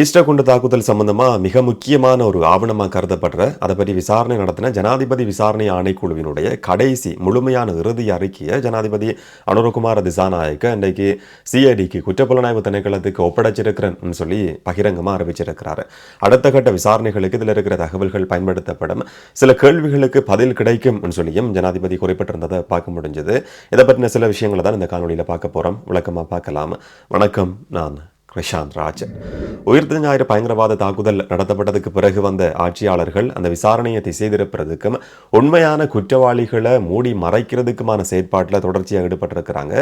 Easter குண்டு தாக்குதல் சம்பந்தமாக மிக முக்கியமான ஒரு ஆவணமாக கருதப்படுற அதை பற்றி விசாரணை நடத்தின ஜனாதிபதி விசாரணை ஆணைக்குழுவினுடைய கடைசி முழுமையான இறுதி அறிக்கையை ஜனாதிபதி அனுரகுமார திசாநாயக்க இன்றைக்கு சிஐடிக்கு குற்றப்புலனாய்வு திணைக்களத்துக்கு ஒப்படைச்சிருக்கிறேன்னு சொல்லி பகிரங்கமாக அறிவிச்சிருக்கிறாரு. அடுத்த கட்ட விசாரணைகளுக்கு இதில் இருக்கிற தகவல்கள் பயன்படுத்தப்படும். சில கேள்விகளுக்கு பதில் கிடைக்கும்னு சொல்லியும் ஜனாதிபதி குறிப்பிட்டிருந்ததை பார்க்க முடிஞ்சது. இதை பற்றின சில விஷயங்களை தான் இந்த காணொலியில் பார்க்க போகிறோம் விளக்கமாக பார்க்கலாம். வணக்கம் நான் கிருஷாந்த் ராஜ். உயிர்த்த ஞாயிறு பயங்கரவாத தாக்குதல் நடத்தப்பட்டதுக்கு பிறகு வந்த ஆட்சியாளர்கள் அந்த விசாரணையை திசை திருப்புறதுக்கும் உண்மையான குற்றவாளிகளை மூடி மறைக்கிறதுக்குமான செயற்பாட்டில் தொடர்ச்சியாக ஈடுபட்டிருக்கிறாங்க.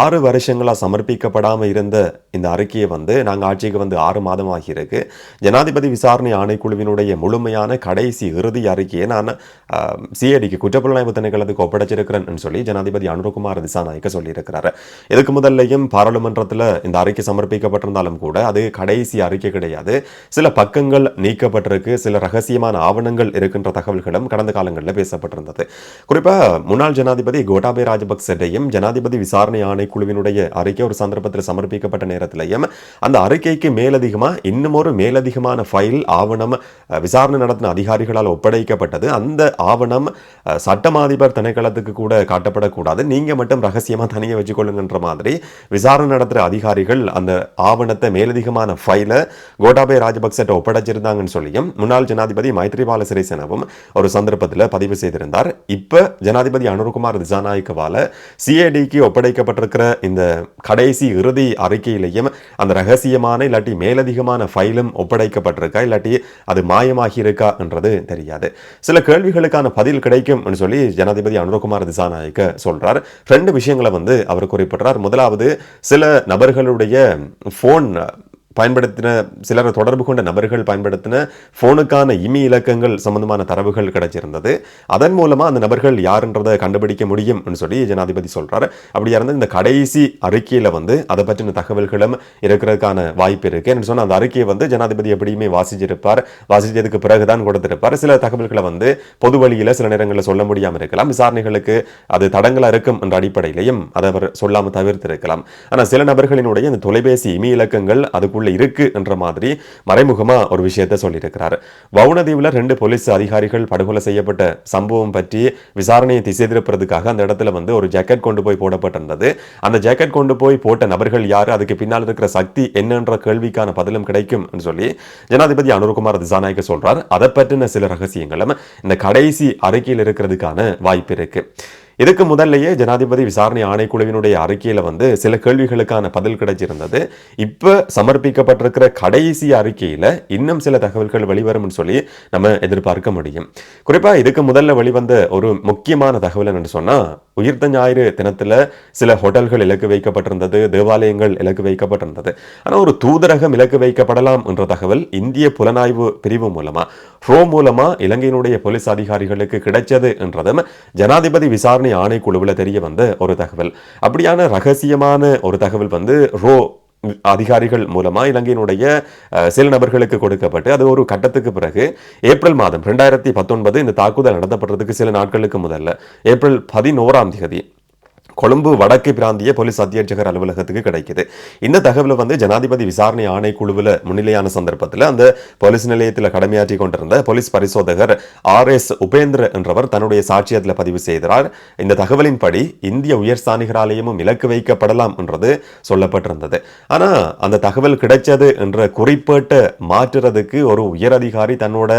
ஆறு வருஷங்களாக சமர்ப்பிக்கப்படாமல் இருந்த இந்த அறிக்கையை வந்து நாங்கள் ஆட்சிக்கு வந்து ஆறு மாதம் ஆகியிருக்கு ஜனாதிபதி விசாரணை ஆணைக்குழுவினுடைய முழுமையான கடைசி இறுதி அறிக்கையை நான் சிஐடிக்கு குற்றப்புலனாய்வு திணைக்களத்துக்கு ஒப்படைச்சிருக்கிறேன்னு சொல்லி ஜனாதிபதி அனுரகுமார் திசாநாயக்க சொல்லியிருக்கிறார். இதுக்கு முதல்லையும் பாராளுமன்றத்தில் இந்த அறிக்கை சமர்ப்பிக்கப்பட்ட இருந்தாலும் கூட அது கடைசி அறிக்கை கிடையாது. சில பக்கங்கள் நீக்கப்பட்டிருக்கு சில ரகசியமான ஆவணங்கள் இருக்கின்ற தகவல்களும் கடந்த காலங்களில் பேசப்பட்டிருந்தது. குறிப்பாக முன்னாள் ஜனாதிபதி கோட்டாபே ராஜபக்சேட்டையும் ஜனாதிபதி விசாரணை ஆணைக்குழுவினுடைய அறிக்கை ஒரு சந்தர்ப்பத்தில் சமர்ப்பிக்கப்பட்ட நேரத்திலையும் அந்த அறிக்கைக்கு மேலதிகமாக இன்னும் ஒரு மேலதிகமான ஃபைல் ஆவணம் விசாரணை நடத்தின அதிகாரிகளால் ஒப்படைக்கப்பட்டது. அந்த ஆவணம் சட்டமாதிபர் திணைக்களத்துக்கு கூட காட்டப்படக்கூடாது. நீங்கள் மட்டும் ரகசியமாக தனியாக வச்சுக்கொள்ளுங்கன்ற மாதிரி விசாரணை நடத்துகிற அதிகாரிகள் அந்த ஆவணம் ஆவணத்தை மேலதிகமான ஃபைலை கோட்டாபய ராஜபக்சட்ட ஒப்படைச்சிருந்தாங்கன்னு சொல்லியும் முன்னாள் ஜனாதிபதி மைத்ரிபால சிறிசேனவும் ஒரு சந்தர்ப்பத்தில் பதிவு செய்திருந்தார். இப்போ ஜனாதிபதி அனுர்குமார் திசாநாயக்கவால சிஏடிக்கு ஒப்படைக்கப்பட்டிருக்கிற இந்த கடைசி இறுதி அறிக்கையிலையும் அந்த ரகசியமான இல்லாட்டி மேலதிகமான ஃபைலும் ஒப்படைக்கப்பட்டிருக்கா இல்லாட்டி அது மாயமாகி இருக்கா என்றது தெரியாது. சில கேள்விகளுக்கான பதில் கிடைக்கும் சொல்லி ஜனாதிபதி அனுரகுமார் திசாநாயக்க சொல்றார். ரெண்டு விஷயங்களை வந்து அவர் குறிப்பிடுறார். முதலாவது சில நபர்களுடைய ஃபோன் பயன்படுத்தின சிலர் தொடர்பு கொண்ட நபர்கள் பயன்படுத்தின ஃபோனுக்கான இமி இலக்கங்கள் சம்பந்தமான தரவுகள் கிடைச்சிருந்தது. அதன் மூலமாக அந்த நபர்கள் யாருன்றதை கண்டுபிடிக்க முடியும் சொல்லி ஜனாதிபதி சொல்கிறார் அப்படியா இருந்தால் இந்த கடைசி அறிக்கையில் வந்து அதை பற்றின தகவல்களும் இருக்கிறதுக்கான வாய்ப்பு இருக்குது என்று சொன்ன அந்த அறிக்கையை வந்து ஜனாதிபதி எப்படியுமே வாசிச்சிருப்பார். வாசிச்சதுக்கு பிறகுதான் கொடுத்திருப்பார். சில தகவல்களை வந்து பொது வழியில் சில நேரங்களில் சொல்ல முடியாமல் இருக்கலாம். விசாரணைகளுக்கு அது தடங்களாக இருக்கும் என்ற அடிப்படையிலையும் அதை அவர் சொல்லாம தவிர்த்திருக்கலாம். ஆனால் சில நபர்களினுடைய இந்த தொலைபேசி இமி இலக்கங்கள் அது இருக்கு என்ற மாதிரி மறைமுகமா ஒரு விஷயத்த சொல்லியிருக்கிறார். வவுனதீவில் ரெண்டு போலீஸ் அதிகாரிகள் படுகொலை செய்யப்பட்ட சம்பவம் பற்றி விசாரணையை திசை திருப்புறதுக்காக அந்த இடத்துல வந்து ஒரு ஜாக்கெட் கொண்டு போய் போடப்பட்டிருந்தது. அந்த ஜாக்கெட் கொண்டு போய் போட்ட நபர்கள் யாரு? அதுக்கு பின்னால் இருக்கிற சக்தி என்னன்ற கேள்விக்கான பதிலும் கிடைக்கும் சொல்லி ஜனாதிபதி அனுர்குமார் திசாநாயக்க சொல்றார். அதை பற்றின சில ரகசியங்களும் இந்த கடைசி அறிக்கையில் இருக்கிறதுக்கான வாய்ப்பு இருக்கு. இதுக்கு முதல்லையே ஜனாதிபதி விசாரணை ஆணைக்குழுவினுடைய அறிக்கையில் வந்து சில கேள்விகளுக்கான பதில் கிடைச்சிருந்தது. இப்போ சமர்ப்பிக்கப்பட்டிருக்கிற கடைசி அறிக்கையில் இன்னும் சில தகவல்கள் வெளிவரும்னு சொல்லி நம்ம எதிர்பார்க்க முடியும். குறிப்பாக இதுக்கு முதல்ல வெளிவந்த ஒரு முக்கியமான தகவல் என்னன்னு சொன்னால் உயிர்த்த ஞாயிறு தினத்தில் சில ஹோட்டல்கள் இலக்கு வைக்கப்பட்டிருந்தது தேவாலயங்கள் இலக்கு வைக்கப்பட்டிருந்தது. ஆனால் ஒரு தூதரகம் இலக்கு வைக்கப்படலாம் என்ற தகவல் இந்திய புலனாய்வு பிரிவு மூலமாக ஃப்ரோ மூலமாக இலங்கையினுடைய போலீஸ் அதிகாரிகளுக்கு கிடைச்சது என்றதும் ஜனாதிபதி விசாரணை ஆணைக்குழுவில் தெரிய வந்த ஒரு தகவல். அப்படியான ரகசியமான ஒரு தகவல் வந்து ரோ அதிகாரிகள் மூலமா இலங்கையினுடைய சில நபர்களுக்கு கொடுக்கப்பட்டு அது ஒரு கட்டத்துக்கு பிறகு ஏப்ரல் மாதம் ரெண்டாயிரத்தி பத்தொன்பது இந்த தாக்குதல் நடத்தப்படுறதுக்கு சில நாட்களுக்கு முதல்ல ஏப்ரல் பதினோராம் தேதி கொழும்பு வடக்கு பிராந்திய போலீஸ் அத்தியட்சகர் அலுவலகத்துக்கு கிடைக்குது. இந்த தகவலை வந்து ஜனாதிபதி விசாரணை ஆணைக்குழுவில் முன்னிலையான சந்தர்ப்பத்தில் அந்த போலீஸ் நிலையத்தில் கடமையாற்றி கொண்டிருந்த போலீஸ் பரிசோதகர் ஆர் எஸ் உபேந்திர என்றவர் தன்னுடைய சாட்சியத்தில் பதிவு செய்தார் இந்த தகவலின்படி இந்திய உயர்ஸ்தானிகராலயமும் இலக்கு வைக்கப்படலாம் என்றது சொல்லப்பட்டிருந்தது. ஆனா அந்த தகவல் கிடைச்சது என்ற குறிப்பேட்டை மாற்றுறதுக்கு ஒரு உயர் அதிகாரி தன்னோட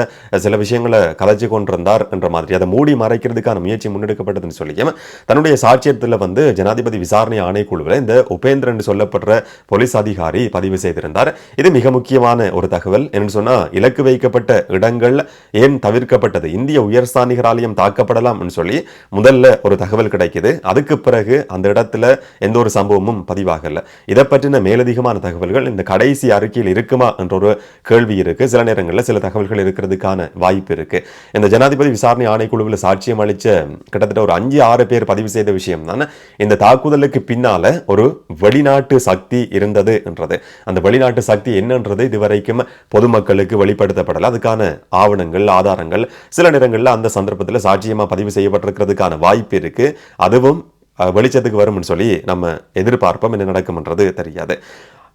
சில விஷயங்களை கலைச்சு கொண்டிருந்தார் என்ற மாதிரி. அதை மூடி மறைக்கிறதுக்கான முயற்சி முன்னெடுக்கப்பட்டதுன்னு சொல்லியும் தன்னுடைய சாட்சியத்தில் வந்து ஜனாதிபதி விசாரணை ஆணைக்குழுவில் இந்த உபேந்திரன் சொல்லப்படுற போலீஸ் அதிகாரி பதிவு செய்திருந்தார். இது மிக முக்கியமான ஒரு தகவல். என்று சொன்னால் இலக்கு வைக்கப்பட்ட இடங்கள் ஏன் தவிர்க்கப்பட்டது? இந்திய உயர்ஸ்தானிகராலயம் தாக்கப்படலாம் சொல்லி முதல்ல ஒரு தகவல் கிடைக்குது. அதுக்கு பிறகு அந்த இடத்துல எந்த ஒரு சம்பவமும் பதிவாகல. இதை பற்றின மேலதிகமான தகவல்கள் இந்த கடைசி அறிக்கையில் இருக்குமா என்ற ஒரு கேள்வி இருக்கு. சில நேரங்களில் சில தகவல்கள் இருக்கிறதுக்கான வாய்ப்பு இருக்கு. இந்த ஜனாதிபதி விசாரணை ஆணைக்குழுவில் சாட்சியம் அளிச்ச கிட்டத்தட்ட ஒரு அஞ்சு ஆறு பேர் பதிவு செய்த விஷயம் தான் இந்த தாக்குதலுக்கு பின்னால ஒரு வெளிநாட்டு சக்தி இருந்தது என்றது அந்த வெளிநாட்டு சக்தி என்னன்றது இதுவரைக்கும் பொதுமக்களுக்கு வெளிப்படுத்தப்படல. அதுக்கான ஆவணங்கள் ஆதாரங்கள் சில நேரங்களில் அந்த சந்தர்ப்பத்தில் சாட்சியமா பதிவு செய்யப்பட்டிருக்கிறதுக்கான வாய்ப்பு இருக்கு. அதுவும் வெளிச்சத்துக்கு வரும்னு சொல்லி நம்ம எதிர்பார்ப்போம். என்ன நடக்கும்ன்றது தெரியாது.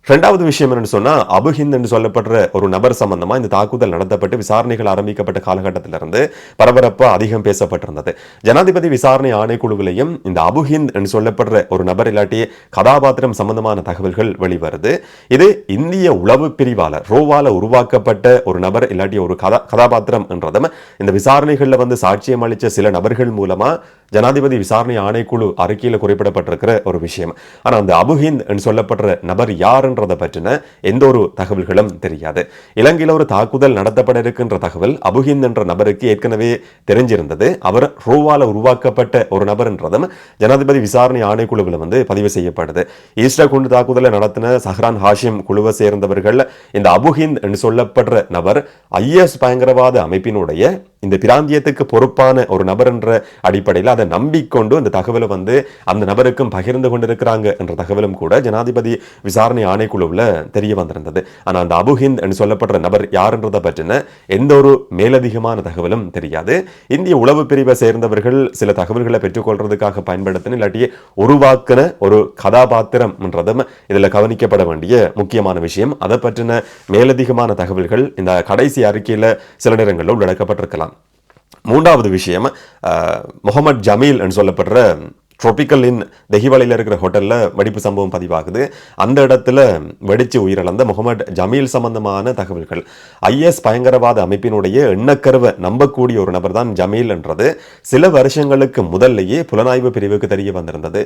ரெண்டாவது விஷயம் என்னன்னு சொன்னா அபுஹிந்த் என்று சொல்லப்படுற ஒரு நபர் சம்பந்தமா இந்த தாக்குதல் நடத்தப்பட்டு விசாரணைகள் ஆரம்பிக்கப்பட்ட காலகட்டத்திலிருந்து பரபரப்பா அதிகம் பேசப்பட்டிருந்தது. ஜனாதிபதி விசாரணை ஆணைக்குழுவிலையும் இந்த அபுஹிந்த் என்று சொல்லப்படுற ஒரு நபர் இல்லாட்டி கதாபாத்திரம் சம்பந்தமான தகவல்கள் வெளிவருது. இது இந்திய உளவு பிரிவால ரோவால உருவாக்கப்பட்ட ஒரு நபர் இல்லாட்டி ஒரு கதா கதாபாத்திரம் என்றதும் இந்த விசாரணைகள்ல வந்து சாட்சியம் அளிச்ச சில நபர்கள் மூலமா ஜனாதிபதி விசாரணை ஆணைக்குழு அறிக்கையில் குறிப்பிடப்பட்டிருக்கிற ஒரு விஷயம். ஆனால் அந்த அபுஹிந்த் என்று சொல்லப்படுற நபர் யாருன்றதை பற்றின எந்த ஒரு தகவல்களும் தெரியாது. இலங்கையில் ஒரு தாக்குதல் நடத்தப்பட இருக்கின்ற தகவல் அபுஹிந்த் என்ற நபருக்கு ஏற்கனவே தெரிஞ்சிருந்தது. அவர் ரோவால உருவாக்கப்பட்ட ஒரு நபர் என்றதும் ஜனாதிபதி விசாரணை ஆணைக்குழுவில் வந்து பதிவு செய்யப்படுது. ஈஸ்டர் குண்டு தாக்குதலை நடத்தின சஹ்ரான் ஹாஷிம் குழுவை சேர்ந்தவர்கள் இந்த அபுஹிந்த் என்று சொல்லப்படுற நபர் ஐஎஸ் பயங்கரவாத அமைப்பினுடைய இந்த பிராந்தியத்துக்கு பொறுப்பான ஒரு நபர் என்ற அடிப்படையில் அதை நம்பிக்கொண்டு அந்த தகவலை வந்து அந்த நபருக்கும் பகிர்ந்து கொண்டிருக்கிறாங்க என்ற தகவலும் கூட ஜனாதிபதி விசாரணை ஆணைக்குழுவில் தெரிய வந்திருந்தது. ஆனால் அந்த அபுஹிந்த் என்று சொல்லப்படுற நபர் யாருன்றதை பற்றின எந்த ஒரு மேலதிகமான தகவலும் தெரியாது. இந்திய உளவு பிரிவை சேர்ந்தவர்கள் சில தகவல்களை பெற்றுக்கொள்றதுக்காக பயன்படுத்தின இல்லாட்டி உருவாக்கின ஒரு கதாபாத்திரம் என்றதும் இதில் கவனிக்கப்பட வேண்டிய முக்கியமான விஷயம். அதை பற்றின மேலதிகமான தகவல்கள் இந்த கடைசி அறிக்கையில் சில நேரங்களில் உள்ளடக்கப்பட்டிருக்கலாம். மூன்றாவது விஷயம் முகமது ஜமீல் என்று சொல்லப்படுற ட்ரொபிக்கல் இன் தெஹிவலையில் இருக்கிற ஹோட்டலில் வெடிப்பு சம்பவம் பதிவாகுது. அந்த இடத்துல வெடிச்சு உயிரிழந்த முகமது ஜமீல் சம்பந்தமான தகவல்கள். ஐஎஸ் பயங்கரவாத அமைப்பினுடைய எண்ணக்கருவை நம்பக்கூடிய ஒரு நபர் தான் ஜமீல் என்றது. சில வருஷங்களுக்கு முதல்லையே புலனாய்வு பிரிவுக்கு தெரிய வந்திருந்தது.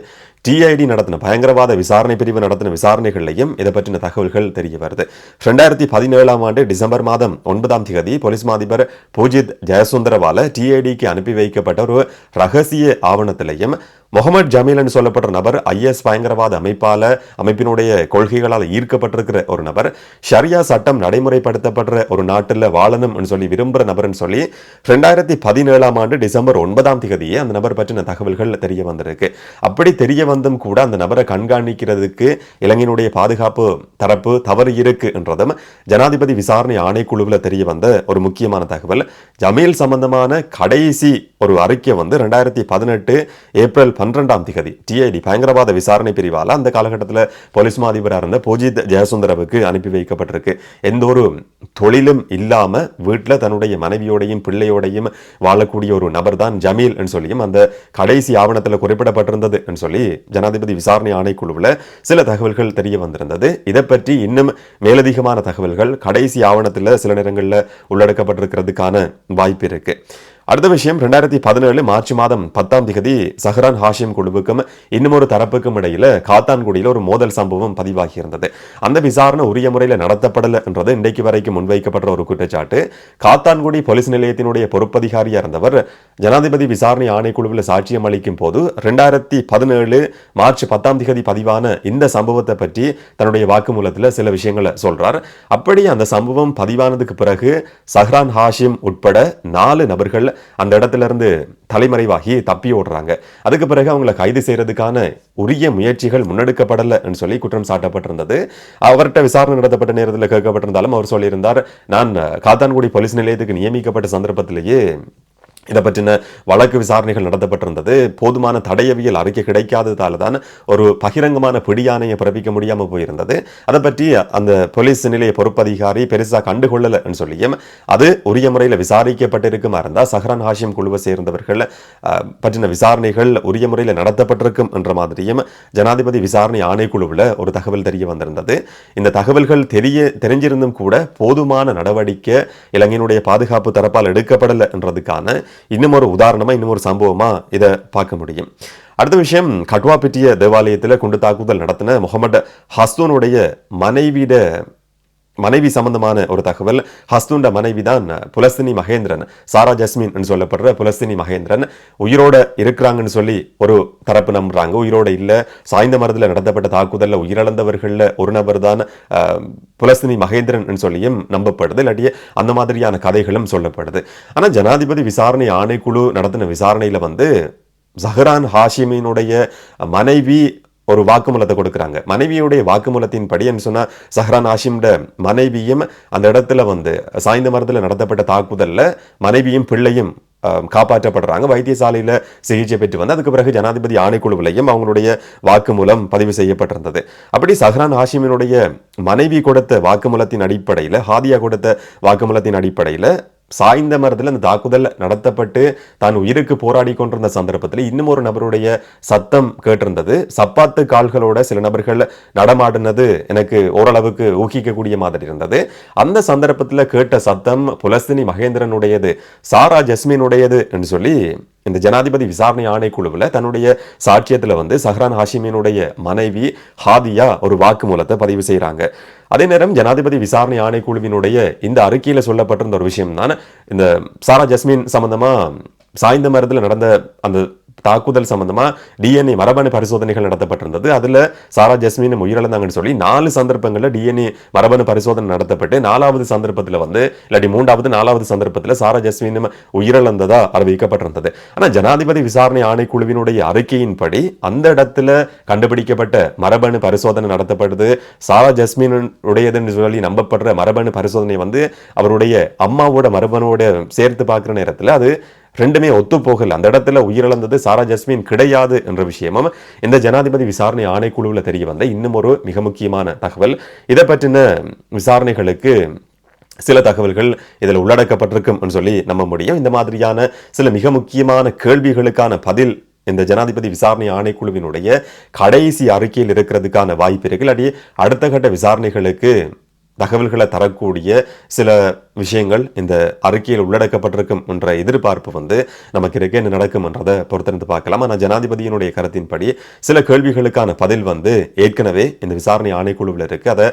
டிஐடி நடத்தின பயங்கரவாத விசாரணை பிரிவு நடத்தின விசாரணைகள்லையும் இதை பற்றின தகவல்கள் தெரிய வருது. ரெண்டாயிரத்தி பதினேழாம் ஆண்டு டிசம்பர் மாதம் ஒன்பதாம் தேதி போலீஸ் மாதிபர் பூஜித் ஜெயசுந்தரவால டிஐடிக்கு அனுப்பி வைக்கப்பட்ட ஒரு ரகசிய ஆவணத்திலையும் முகமது ஜமீல் என்று சொல்லப்படுற நபர் ஐஎஸ் பயங்கரவாத அமைப்பால அமைப்பினுடைய கொள்கைகளால் ஈர்க்கப்பட்டிருக்கிற ஒரு நபர் ஷரியா சட்டம் நடைமுறைப்படுத்தப்படுற ஒரு நாட்டில் வாழணும் சொல்லி விரும்புகிற நபர்னு சொல்லி ரெண்டாயிரத்தி பதினேழாம் ஆண்டு டிசம்பர் ஒன்பதாம் தேதியே அந்த நபர் பற்றின தகவல்கள் தெரிய வந்திருக்கு. அப்படி தெரிய வந்தும் கூட அந்த நபரை கண்காணிக்கிறதுக்கு இலங்கையினுடைய பாதுகாப்பு தரப்பு தவறு இருக்கு என்றதும் ஜனாதிபதி விசாரணை ஆணைக்குழுவில் தெரிய வந்த ஒரு முக்கியமான தகவல் ஜமீல் சம்பந்தமான கடைசி ஒரு அறிக்கை வந்து ரெண்டாயிரத்தி பதினெட்டு ஏப்ரல் பன்னிரெண்டாம் திகதி டிஐடி பயங்கரவாத விசாரணை பிரிவால் அந்த காலகட்டத்தில் போலீஸ் மாதிபராக இருந்த போஜித் ஜெயசுந்தரவுக்கு அனுப்பி வைக்கப்பட்டிருக்கு. எந்த ஒரு தொழிலும் இல்லாமல் வீட்டில் தன்னுடைய மனைவியோடையும் பிள்ளையோடையும் வாழக்கூடிய ஒரு நபர் தான் ஜமீல் என்று சொல்லியும் அந்த கடைசி ஆவணத்தில் குறிப்பிடப்பட்டிருந்தது என்று சொல்லி ஜனாதிபதி விசாரணை ஆணைக்குழுவில் சில தகவல்கள் தெரிய வந்திருந்தது. இதை பற்றி இன்னும் மேலதிகமான தகவல்கள் கடைசி ஆவணத்தில் சில நேரங்களில் உள்ளடக்கப்பட்டிருக்கிறதுக்கான வாய்ப்பு இருக்கு. அடுத்த விஷயம் ரெண்டாயிரத்தி பதினேழு மார்ச் மாதம் பத்தாம் திகதி சஹரான் ஹாஷிம் குழுவுக்கும் இன்னும் ஒரு தரப்புக்கும் இடையில காத்தான்குடியில் ஒரு மோதல் சம்பவம் பதிவாகி இருந்தது அந்த விசாரணை உரிய முறையில் நடத்தப்படலை என்றது இன்றைக்கு வரைக்கும் முன்வைக்கப்படுற ஒரு குற்றச்சாட்டு. காத்தான்குடி போலீஸ் நிலையத்தினுடைய பொறுப்பதிகாரியா இருந்தவர் ஜனாதிபதி விசாரணை ஆணைக்குழுவில் சாட்சியம் அளிக்கும் போது ரெண்டாயிரத்தி பதினேழு மார்ச் பத்தாம் திகதி பதிவான இந்த சம்பவத்தை பற்றி தன்னுடைய வாக்குமூலத்தில் சில விஷயங்களை சொல்றார். அப்படி அந்த சம்பவம் பதிவானதுக்கு பிறகு சஹ்ரான் ஹாஷிம் உட்பட நாலு நபர்கள் அந்த இடத்துல இருந்து தலைமறைவாகி தப்பி ஓடுறாங்க. அதுக்கு பிறகு அவங்களை கைது செய்யறதுக்கான உரிய முயற்சிகள் முன்னெடுக்கப்படலைன்னு சொல்லி குற்றம் சாட்டப்பட்டிருந்தது. அவர்கிட்ட விசாரணை நடத்தப்பட்ட நேரத்தில் கேட்கப்பட்டிருந்தாலும் அவர் சொல்லியிருந்தார் நான் காத்தான்குடி போலீஸ் நிலையத்துக்கு நியமிக்கப்பட்ட சந்தர்ப்பத்திலேயே இதை பற்றின வழக்கு விசாரணைகள் நடத்தப்பட்டிருந்தது. போதுமான தடையவியல் அறிக்கை கிடைக்காததால தான் ஒரு பகிரங்கமான பிடியானையை பிறப்பிக்க முடியாமல் போயிருந்தது. அதை பற்றி அந்த போலீஸ் நிலைய பொறுப்பதிகாரி பெருசாக கண்டுகொள்ளலைன்னு சொல்லியும் அது உரிய முறையில் விசாரிக்கப்பட்டிருக்குமா இருந்தால் சஹரான் ஹாஷிம் குழுவை சேர்ந்தவர்கள் பற்றின விசாரணைகள் உரிய முறையில் நடத்தப்பட்டிருக்கும் என்ற மாதிரியும் ஜனாதிபதி விசாரணை ஆணைக்குழுவில் ஒரு தகவல் தெரிய வந்திருந்தது. இந்த தகவல்கள் தெரிய தெரிஞ்சிருந்தும் கூட போதுமான நடவடிக்கை இலங்கையினுடைய பாதுகாப்பு தரப்பால் எடுக்கப்படலை என்றதுக்கான இன்னும் ஒரு உதாரணமா இன்னும் ஒரு சம்பவமா இதை பார்க்க முடியும். அடுத்த விஷயம் கட்வாபிட்டிய தேவாலயத்தில் குண்டு தாக்குதல் நடத்தின முகமது ஹஸ்தூனுடைய மனைவியிட மனைவி சம்பந்தமான ஒரு தகவல். ஹஸ்தூண்ட மனைவி தான் புலஸ்தினி மகேந்திரன். சாரா ஜஸ்மின் என்று சொல்லப்படுற புலஸ்தினி மகேந்திரன். உயிரோட இருக்கிறாங்கன்னு சொல்லி ஒரு தரப்பு நம்புறாங்க. உயிரோட இல்லை. சாய்ந்த மரத்தில் நடத்தப்பட்ட தாக்குதலில் உயிரிழந்தவர்களில் ஒரு நபர் தான் புலஸ்தினி மகேந்திரன் சொல்லியும் நம்பப்படுது. இல்லாட்டியே அந்த மாதிரியான கதைகளும் சொல்லப்படுது. ஆனால் ஜனாதிபதி விசாரணை ஆணைக்குழு நடத்தின விசாரணையில் வந்து ஜஹரான் ஹாஷிமினுடைய மனைவி ஒரு வாக்குமூலத்தை கொடுக்குறாங்க. மனைவியுடைய வாக்குமூலத்தின் படி என்ன சொன்னால் சஹ்ரான் ஹாஷிம்ட மனைவியும் அந்த இடத்துல வந்து சாய்ந்த மரத்தில் நடத்தப்பட்ட தாக்குதலில் மனைவியும் பிள்ளையும் காப்பாற்றப்படுறாங்க. வைத்தியசாலையில் சிகிச்சை பெற்று வந்து அதுக்கு பிறகு ஜனாதிபதி ஆணைக்குழுவிலையும் அவங்களுடைய வாக்குமூலம் பதிவு செய்யப்பட்டிருந்தது. அப்படி சஹ்ரான் ஹாஷிமினுடைய மனைவி கொடுத்த வாக்குமூலத்தின் அடிப்படையில் ஹாதியா கொடுத்த வாக்குமூலத்தின் அடிப்படையில் சாய்ந்த மரத்தில் அந்த தாக்குதல் நடத்தப்பட்டு தான் உயிருக்கு போராடி கொண்டிருந்த சந்தர்ப்பத்தில் இன்னும் ஒரு நபருடைய சத்தம் கேட்டிருந்தது. சப்பாத்து கால்களோட சில நபர்கள் நடமாடினது எனக்கு ஓரளவுக்கு ஊகிக்கக்கூடிய மாதிரி இருந்தது. அந்த சந்தர்ப்பத்தில் கேட்ட சத்தம் புலஸ்தினி மகேந்திரனுடையது சாரா ஜஸ்மினுடையது என்று சொல்லி இந்த ஜனாதிபதி விசாரணை ஆணைக்குழுவில் தன்னுடைய சாட்சியத்தில் வந்து சஹ்ரான் ஹாஷிமினுடைய மனைவி ஹாதியா ஒரு வாக்குமூலத்தை பதிவு செய்கிறாங்க அதே நேரம் ஜனாதிபதி விசாரணை ஆணைக்குழுவினுடைய இந்த அறிக்கையில் சொல்லப்பட்டிருந்த ஒரு விஷயம் தான் இந்த சாரா ஜஸ்மின் சம்மந்தமாக சாய்ந்த மரத்தில் நடந்த அந்த தாக்குதல் சம்பந்தமாக டிஎன்ஏ மரபணு பரிசோதனைகள் நடத்தப்பட்டிருந்தது. அதில் சாரா ஜஸ்மின் உயிரிழந்தாங்கன்னு சொல்லி நாலு சந்தர்ப்பங்களில் டிஎன்ஏ மரபணு பரிசோதனை நடத்தப்பட்டு நாலாவது சந்தர்ப்பத்தில் வந்து இல்லாட்டி மூன்றாவது நாலாவது சந்தர்ப்பத்தில் சாரா ஜஸ்மின் உயிரிழந்ததா அறிவிக்கப்பட்டிருந்தது. ஆனால் ஜனாதிபதி விசாரணை ஆணைக்குழுவினுடைய அறிக்கையின்படி அந்த இடத்துல கண்டுபிடிக்கப்பட்ட மரபணு பரிசோதனை நடத்தப்படுது சாரா ஜஸ்மின் உடையதுன்னு சொல்லி நம்பப்படுற மரபணு பரிசோதனை வந்து அவருடைய அம்மாவோட மரபணுவோட சேர்த்து பார்க்குற நேரத்தில் அது ரெண்டுமே ஒத்து போகல அந்த இடத்துல உயிரிழந்தது சாரா ஜஸ்மின் கிடையாது என்ற விஷயமும் இந்த ஜனாதிபதி விசாரணை ஆணைக்குழுவில் தெரிய வந்த இன்னும் ஒரு மிக முக்கியமான தகவல். இதை பற்றின விசாரணைகளுக்கு சில தகவல்கள் இதில் உள்ளடக்கப்பட்டிருக்கும் சொல்லி நம்ப முடியும். இந்த மாதிரியான சில மிக முக்கியமான கேள்விகளுக்கான பதில் இந்த ஜனாதிபதி விசாரணை ஆணைக்குழுவினுடைய கடைசி அறிக்கையில் இருக்கிறதுக்கான வாய்ப்பு இருக்கு. இல்லாட்டி அடுத்த கட்ட விசாரணைகளுக்கு தகவல்களை தரக்கூடிய சில விஷயங்கள் இந்த அறிக்கையில் உள்ளடக்கப்பட்டிருக்கும் என்ற எதிர்பார்ப்பு வந்து நமக்கு இருக்கு என்ன நடக்கும் என்றதை பொறுத்திருந்து பார்க்கலாம். ஆனால் ஜனாதிபதியினுடைய கருத்தின்படி சில கேள்விகளுக்கான பதில் வந்து ஏற்கனவே இந்த விசாரணை ஆணைக்குழுவில் இருக்கு. அதை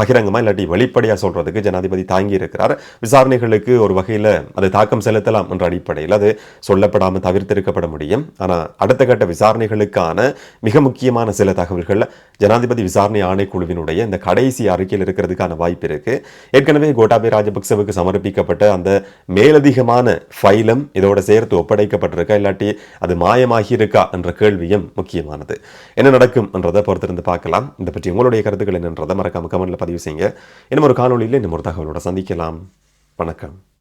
பகிரங்கமாக இல்லாட்டி வெளிப்படையாக சொல்றதுக்கு ஜனாதிபதி தாங்கி இருக்கிறார். விசாரணைகளுக்கு ஒரு வகையில் அது தாக்கம் செலுத்தலாம் என்ற அடிப்படையில் அது சொல்லப்படாமல் தவிர்த்திருக்கப்பட முடியும். ஆனால் அடுத்த கட்ட விசாரணைகளுக்கான மிக முக்கியமான சில தகவல்கள் ஜனாதிபதி விசாரணை ஆணைக்குழுவினுடைய இந்த கடைசி அறிக்கையில் இருக்கிறதுக்கான வாய்ப்பு இருக்கு. ஏற்கனவே கோட்டாபே ராஜபக்சவுக்கு சமர்ப்பிக்கப்பட்ட அந்த மேலதிகமான ஃபைலும் இதோட சேர்த்து ஒப்படைக்கப்பட்டிருக்கா இல்லாட்டி அது மாயமாகி இருக்கா என்ற கேள்வியும் முக்கியமானது. என்ன நடக்கும் என்றதை பொறுத்திருந்து பார்க்கலாம். இதை பற்றி உங்களுடைய கருத்துக்கள் என்னன்றதை மறக்காம கமெண்ட்ல பதிவு செய்யுங்க. இன்னும் ஒரு காணொலியில் இன்னும் ஒரு தகவலோட சந்திக்கலாம். வணக்கம்.